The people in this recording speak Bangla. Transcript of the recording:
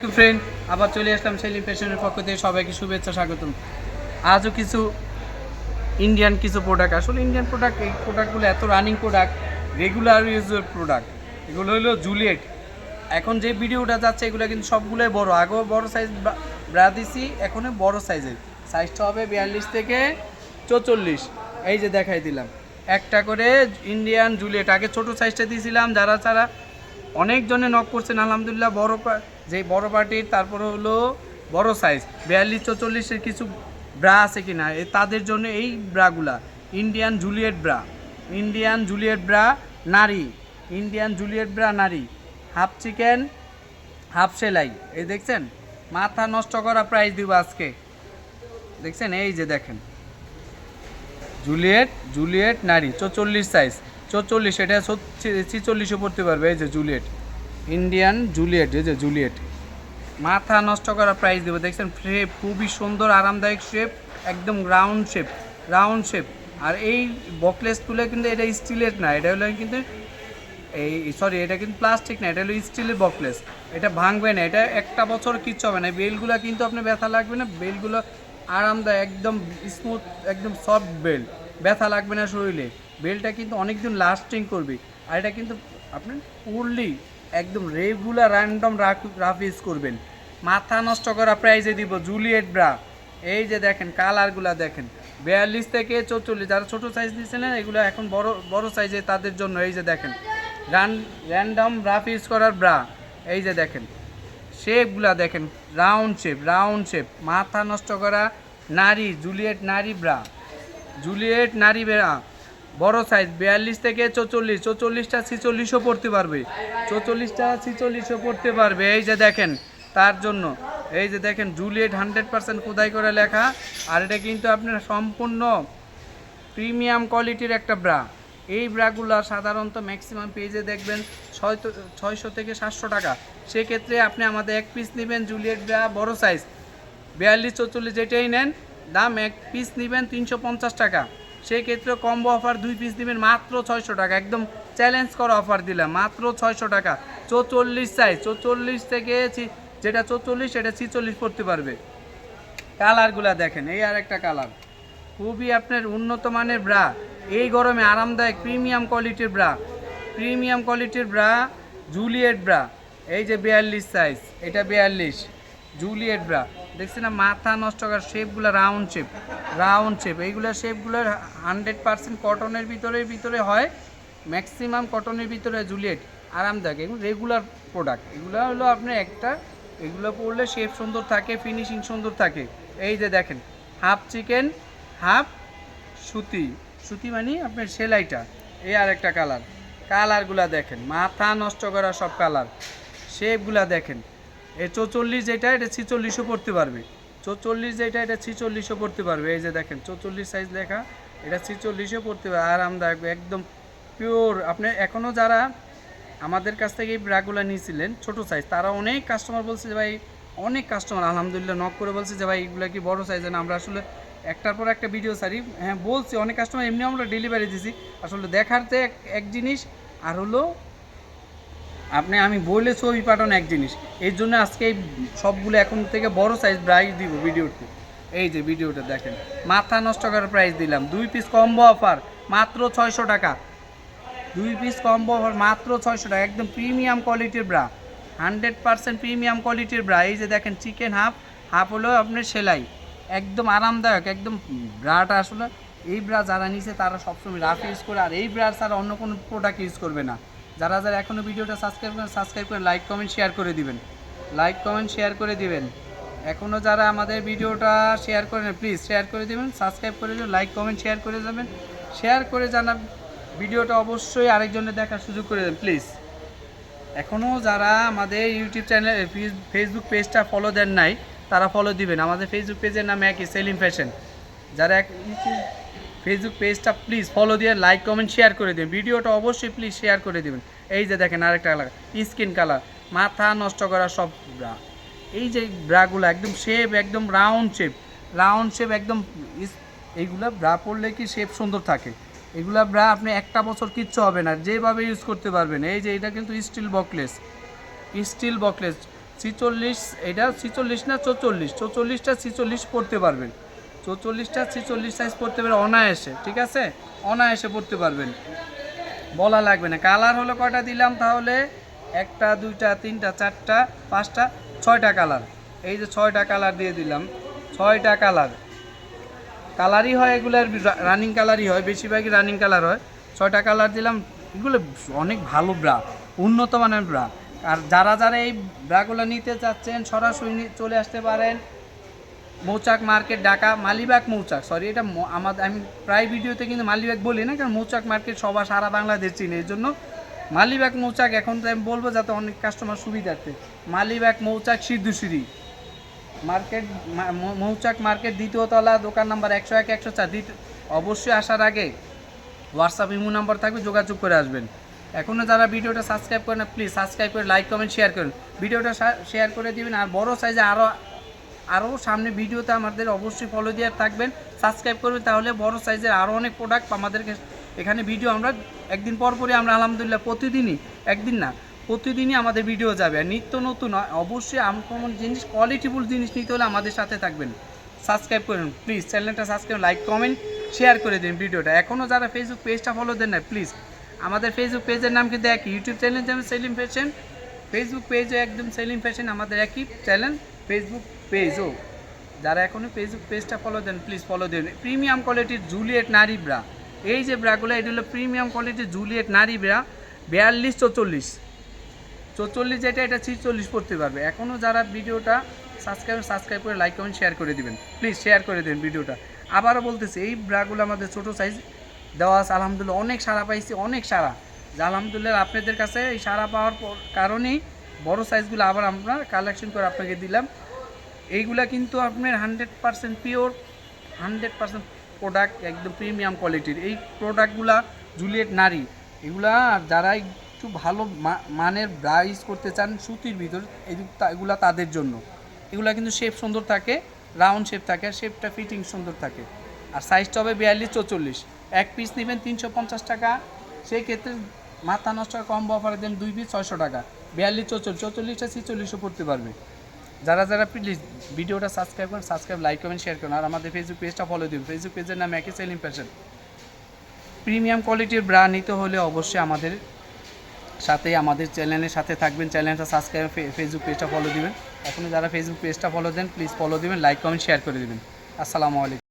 ফ্রেন্ড আবার চলে আসলাম সেলিম ফ্যাশনের পক্ষ থেকে সবাইকে শুভেচ্ছা, স্বাগতম। আজও কিছু ইন্ডিয়ান কিছু প্রোডাক্ট আসলে ইন্ডিয়ান প্রোডাক্ট এই প্রোডাক্টগুলো এত রানিং প্রোডাক্ট রেগুলার ইউজের প্রোডাক্ট এগুলো হলো জুলিয়েট এখন যে ভিডিওটা যাচ্ছে, এগুলো কিন্তু সবগুলোই বড়। আগেও বড় সাইজ ব্রা দিছি, এখনও বড় সাইজের সাইজটা হবে বিয়াল্লিশ থেকে চৌচল্লিশ। এই যে দেখাই দিলাম। একটা করে ইন্ডিয়ান জুলিয়েট আগে ছোট সাইজটা দিয়েছিলাম যারা যারা অনেকজনে নক করছেন, আলহামদুলিল্লাহ, বড় যে বড় পার্টির তারপরে হলো বড় সাইজ বিয়াল্লিশ, চৌচল্লিশের কিছু ব্রা আছে কিনা? এ তাদের জন্য এই ব্রাগুলা Indian Juliet bra Indian Juliet bra নারী। ইন্ডিয়ান জুলিয়েট ব্রা নারী। হাফ চিকেন হাফ সেলাই। এই দেখছেন? মাথা নষ্ট করা প্রাইস দিব আজকে। দেখছেন? এই যে দেখেন। জুলিয়েট জুলিয়েট নারী, চৌচল্লিশ সাইজ চৌচল্লিশ, এটা ছিচল্লিশে পড়তে পারবে, এই যে জুলিয়েট। ইন্ডিয়ান জুলিয়েট, এই যে জুলিয়েট। মাথা নষ্ট করা প্রাইস দেবো। দেখছেন শেপ খুবই সুন্দর, আরামদায়ক শেপ একদম রাউন্ড শেপ রাউন্ড শেপ আর এই বকলেসগুলো কিন্তু এটা স্টিলের না, এটা হলো কিন্তু এই সরি এটা কিন্তু প্লাস্টিক না, এটা হলো স্টিলের বকলেস এটা ভাঙবে না, এটা একটা বছর কিচ্ছু হবে না। বেলগুলো কিন্তু আপনার ব্যথা লাগবে না, বেলগুলো আরামদায়ক, একদম স্মুথ একদম সফট বেল। ব্যথা লাগবে না শরীরে। বেলটা কিন্তু অনেক দিন লাস্টিং করবে। আর এটা কিন্তু আপনি পড়লেই একদম রেগুলার র্যান্ডম রাফ ইউজ করবেন। মাথা নষ্ট করা প্রাইজে দিব জুলিয়েট ব্রা এই যে দেখেন কালারগুলা দেখেন। বিয়াল্লিশ থেকে চৌচল্লিশ, যারা ছোটো সাইজ দিয়েছিলেন এগুলো এখন বড় বড় সাইজে তাদের জন্য এই যে দেখেন। রান র্যান্ডম রাফ ইউজ করার ব্রা এই যে দেখেন। শেপগুলা দেখেন রাউন্ড শেপ রাউন্ড শেপ মাথা নষ্ট করা নারী জুলিয়েট নারী ব্রা জুলিয়েট নারী ব্রা বড় সাইজ বিয়াল্লিশ থেকে চৌচল্লিশ। চৌচল্লিশটা ছিচল্লিশও পড়তে পারবে। চৌচল্লিশটা ছিচল্লিশও পড়তে পারবে। এই যে দেখেন, তার জন্য। এই যে দেখেন জুলিয়েট হান্ড্রেড পার্সেন্ট খোদাই করে লেখা। আর এটা কিন্তু আপনার সম্পূর্ণ প্রিমিয়াম কোয়ালিটির একটা ব্রা এই ব্রাগুলো সাধারণত ম্যাক্সিমাম পেজে দেখবেন ছয় ছয়শো থেকে সাতশো টাকা। সেক্ষেত্রে আপনি আমাদের এক পিস নেবেন জুলিয়েট ব্রা বড় সাইজ বিয়াল্লিশ, চৌচল্লিশ যেটাই নেন, দাম এক পিস নেবেন তিনশো পঞ্চাশ টাকা। সেই ক্ষেত্রে কম্বো অফার দুই পিস নেবেন মাত্র ছয়শো টাকা। একদম চ্যালেঞ্জ করা অফার দিলাম, মাত্র ছয়শো টাকা। চৌচল্লিশ সাইজ চৌচল্লিশ থেকে যেটা চৌচল্লিশ, সেটা ছিচল্লিশ পড়তে পারবে। কালারগুলা দেখেন, এই আর একটা কালার খুবই আপনার উন্নত মানের ব্রা এই গরমে আরামদায়ক প্রিমিয়াম কোয়ালিটির ব্রা প্রিমিয়াম কোয়ালিটির ব্রা জুলিয়েট ব্রা এই যে বিয়াল্লিশ সাইজ এটা বিয়াল্লিশ। Juliet bra. দেখছি না, মাথা নষ্ট করার শেপগুলো, রাউন্ড শেপ রাউন্ড শেপ। এইগুলো শেপগুলোর হান্ড্রেড পার্সেন্ট কটনের ভিতরে ভিতরে হয়, ম্যাক্সিমাম কটনের ভিতরে জুলিয়েট। আরামদায়ক এগুলো রেগুলার প্রোডাক্ট। এগুলো হলো আপনার একটা, এগুলো পরলে শেপ সুন্দর থাকে, ফিনিশিং সুন্দর থাকে। এই যে দেখেন, হাফ চিকেন, হাফ সুতি। সুতি মানে আপনার সেলাইটা। এই আর একটা কালার। কালারগুলা দেখেন, মাথা নষ্ট করা সব কালার। শেপগুলা দেখেন। এই চৌচল্লিশ যেটা, এটা ছিচল্লিশও পড়তে পারবে। চৌচল্লিশ যেটা, এটা ছিচল্লিশও পড়তে পারবে। এই যে দেখেন, চৌচল্লিশ সাইজ লেখা, এটা ছিচল্লিশও পড়তে পারবে। আরামদায়ক, একদম পিওর আপনি এখনও যারা আমাদের কাছ থেকে এই ব্রাগুলো নিয়েছিলেন, ছোটো সাইজ তারা অনেক কাস্টমার বলছে যে, ভাই, অনেক কাস্টমার আলহামদুলিল্লাহ নক করে বলছে যে, ভাই, এগুলো কি বড় সাইজের না? আমরা আসলে একটার পর একটা ভিডিও সারি হ্যাঁ বলছি, অনেক কাস্টমার এমনি আমরা ডেলিভারি দিছি। আসলে এক এক জিনিস, আর হলো আপনি আমি বলে ছবি পাঠানো এক জিনিস। এই জন্য আজকে এই সবগুলো এখন থেকে বড় সাইজ প্রাইস দিব ভিডিওতে। এই যে ভিডিওটা দেখেন। মাথা নষ্ট করার প্রাইস দিলাম। দুই পিস কম্বো অফার মাত্র ছয়শো টাকা। দুই পিস কম্বো অফার মাত্র ছয়শো টাকা। একদম প্রিমিয়াম কোয়ালিটির ব্রা হান্ড্রেড পার্সেন্ট প্রিমিয়াম কোয়ালিটির ব্রা এই যে দেখেন চিকেন হাফ হাফ হলো আপনার সেলাই। একদম আরামদায়ক, একদম ব্রাটা আসলে, এই ব্রা যারা নিছে তারা সবসময় রাফ ইউজ করে, আর এই ব্রা ছাড়া অন্য কোনো প্রোডাক্ট ইউজ করবে না। যারা যারা এখনও ভিডিওটা সাবস্ক্রাইব করেন সাবস্ক্রাইব করে লাইক কমেন্ট শেয়ার করে দিবেন। লাইক কমেন্ট শেয়ার করে দিবেন। এখনও যারা আমাদের ভিডিওটা শেয়ার করেন প্লিজ শেয়ার করে দিবেন সাবস্ক্রাইব করে দিবেন লাইক কমেন্ট শেয়ার করে যাবেন। শেয়ার করে জানা ভিডিওটা অবশ্যই আরেকজনের দেখার সুযোগ করে দেন প্লিজ এখনও যারা আমাদের ইউটিউব চ্যানেল ফেসবুক পেজটা ফলো দেন নাই, তারা ফলো দিবেন। আমাদের ফেসবুক পেজের নাম একই সেলিম ফ্যাশন যারা এক ফেসবুক পেজটা প্লিজ ফলো দিয়ে লাইক কমেন্ট শেয়ার করে দিবেন। ভিডিওটা অবশ্যই প্লিজ শেয়ার করে দিবেন। এই যে দেখেন আরেকটা কালার স্কিন কালার মাথা নষ্ট করা সব ব্রা এই যে ব্রাগুলো একদম শেপ একদম রাউন্ড শেপ রাউন্ড শেপ একদম এইগুলা ব্রা পরলে কি শেপ সুন্দর থাকে? এগুলা ব্রা আপনি একটা বছর কিচ্ছু হবে না, যেভাবে ইউজ করতে পারবেন। এই যে এটা কিন্তু স্টিল বকলেস স্টিল বকলেস ছিচল্লিশ, এটা ছিচল্লিশ না চৌচল্লিশ? চৌচল্লিশটা ছিচল্লিশ পড়তে পারবেন। চৌচল্লিশটা, ছিচল্লিশ সাইজ পড়তে পারবেন অনায়াসে, ঠিক আছে? অনায়াসে পড়তে পারবেন। বলা লাগবে না। কালার হলো কয়টা দিলাম তাহলে? একটা, দুইটা, তিনটা, চারটা, পাঁচটা, ছয়টা কালার। এই যে ছয়টা কালার দিয়ে দিলাম। ছয়টা কালার। কালারই হয়, এগুলোর রানিং কালারই হয়, বেশিরভাগই রানিং কালার হয়। ছয়টা কালার দিলাম, এগুলো অনেক ভালো ব্রা উন্নত মানের ব্রা আর যারা যারা এই ব্রাগুলো নিতে চাচ্ছেন, সরাসরি চলে আসতে পারেন। মৌচাক মার্কেট, ঢাকা, মালিবাগ মৌচাক। সরি এটা আমাদের আমি প্রায় ভিডিওতে কিন্তু মালিবাগ বলি না, কারণ মৌচাক মার্কেট সবার সারা বাংলাদেশ চিনে, এই জন্য মালিবাগ মৌচাক এখন তো আমি বলব যাতে অনেক কাস্টমার সুবিধার্থে। মালিবাগ মৌচাক সিদ্ধুসিরি মার্কেট মৌচাক মার্কেট দ্বিতীয় তলা, দোকান নাম্বার একশো এক, একশো চার। অবশ্যই আসার আগে হোয়াটসঅ্যাপ ইমো নাম্বার থাকবে, যোগাযোগ করে আসবেন। এখনও যারা ভিডিওটা সাবস্ক্রাইব করেন প্লিজ সাবস্ক্রাইব করে লাইক কমেন্ট শেয়ার করুন। ভিডিওটা শেয়ার করে দিবেন, আর বড় সাইজে আরও আরও সামনে ভিডিওতে আমাদের অবশ্যই ফলো দিয়ে থাকবেন সাবস্ক্রাইব করবেন, তাহলে বড় সাইজের আরও অনেক প্রোডাক্ট আমাদেরকে এখানে ভিডিও আমরা একদিন পর পরই আমরা আলহামদুলিল্লাহ প্রতিদিনই, একদিন না, প্রতিদিনই আমাদের ভিডিও যাবে। আর নিত্য নতুন অবশ্যই আনকমন জিনিস কোয়ালিটিফুল জিনিস নিতে হলে আমাদের সাথে থাকবেন। সাবস্ক্রাইব করুন প্লিজ চ্যানেলটা সাবস্ক্রাইব লাইক কমেন্ট শেয়ার করে দিন ভিডিওটা এখনও যারা ফেসবুক পেজটা ফলো দেন না প্লিজ আমাদের ফেসবুক পেজের নাম কিন্তু একই ইউটিউব চ্যানেল যেমন সেলিম ফ্যাশন ফেসবুক পেজও একদম সেলিম ফ্যাশন আমাদের একই চ্যানেল ফেসবুক পেজও যারা এখনও ফেসবুক পেজটা ফলো দেন প্লিজ ফলো দেন। প্রিমিয়াম কোয়ালিটির জুলিয়েট নারী ব্রা এই যে ব্রাগুলো এটি হলো প্রিমিয়াম কোয়ালিটির জুলিয়েট নারী ব্রা বিয়াল্লিশ চৌচল্লিশ। চৌচল্লিশ যেটা, এটা ছিচল্লিশ পড়তে পারবে। এখনও যারা ভিডিওটা সাবস্ক্রাইব সাবস্ক্রাইব করে লাইক কমেন্ট শেয়ার করে দিবেন। প্লিজ শেয়ার করে দিন ভিডিওটা। আবারও বলতেছি, এই ব্রাগুলো আমাদের ছোটো সাইজ দেওয়া আছে, আলহামদুলিল্লাহ। অনেক সারা পাইছি, অনেক সারা। যা আলহামদুলিল্লাহ, আপনাদের কাছে এই সারা পাওয়ার কারণেই বড় সাইজগুলো আবার আমরা কালেকশন করে আপনাকে দিলাম। এইগুলা কিন্তু আপনার hundred percent pure hundred percent product একদম প্রিমিয়াম কোয়ালিটির এই প্রোডাক্টগুলা জুলিয়েট নারী, এগুলা যারা একটু ভালো মানের ব্রা ইউজ করতে চান, সুতির ভিতর এগুলা তাদের জন্য। এগুলা কিন্তু শেপ সুন্দর থাকে রাউন্ড শেপ থাকে, আর শেপটা ফিটিং সুন্দর থাকে। আর সাইজটা হবে বিয়াল্লিশ, চৌচল্লিশ। এক পিস নেবেন তিনশো পঞ্চাশ টাকা, সেই ক্ষেত্রে মাথা নষ্ট কম অফারে দেন দুই পিস ছয়শো টাকা। বিয়াল্লিশ, চৌচল্লিশ, চৌচল্লিশটা, ছিচল্লিশও পড়তে পারবে। যারা যারা প্লিজ ভিডিওটা সাবস্ক্রাইব করেন সাবস্ক্রাইব লাইক কমেন্ট শেয়ার করুন। আর আমাদের ফেসবুক পেজটা ফলো দিন ফেসবুক পেজের নাম একই সেলিং ফ্যাশন প্রিমিয়াম কোয়ালিটির ব্রা নিতে হলে অবশ্যই আমাদের সাথে আমাদের চ্যানেলের সাথে থাকবেন। চ্যানেলটা সাবস্ক্রাইব ফেসবুক পেজটা ফলো দিবেন। এখনও যারা ফেসবুক পেজটা ফলো দেন প্লিজ ফলো দিবেন লাইক কমেন্ট শেয়ার করে দিবেন। আসসালামু আলাইকুম।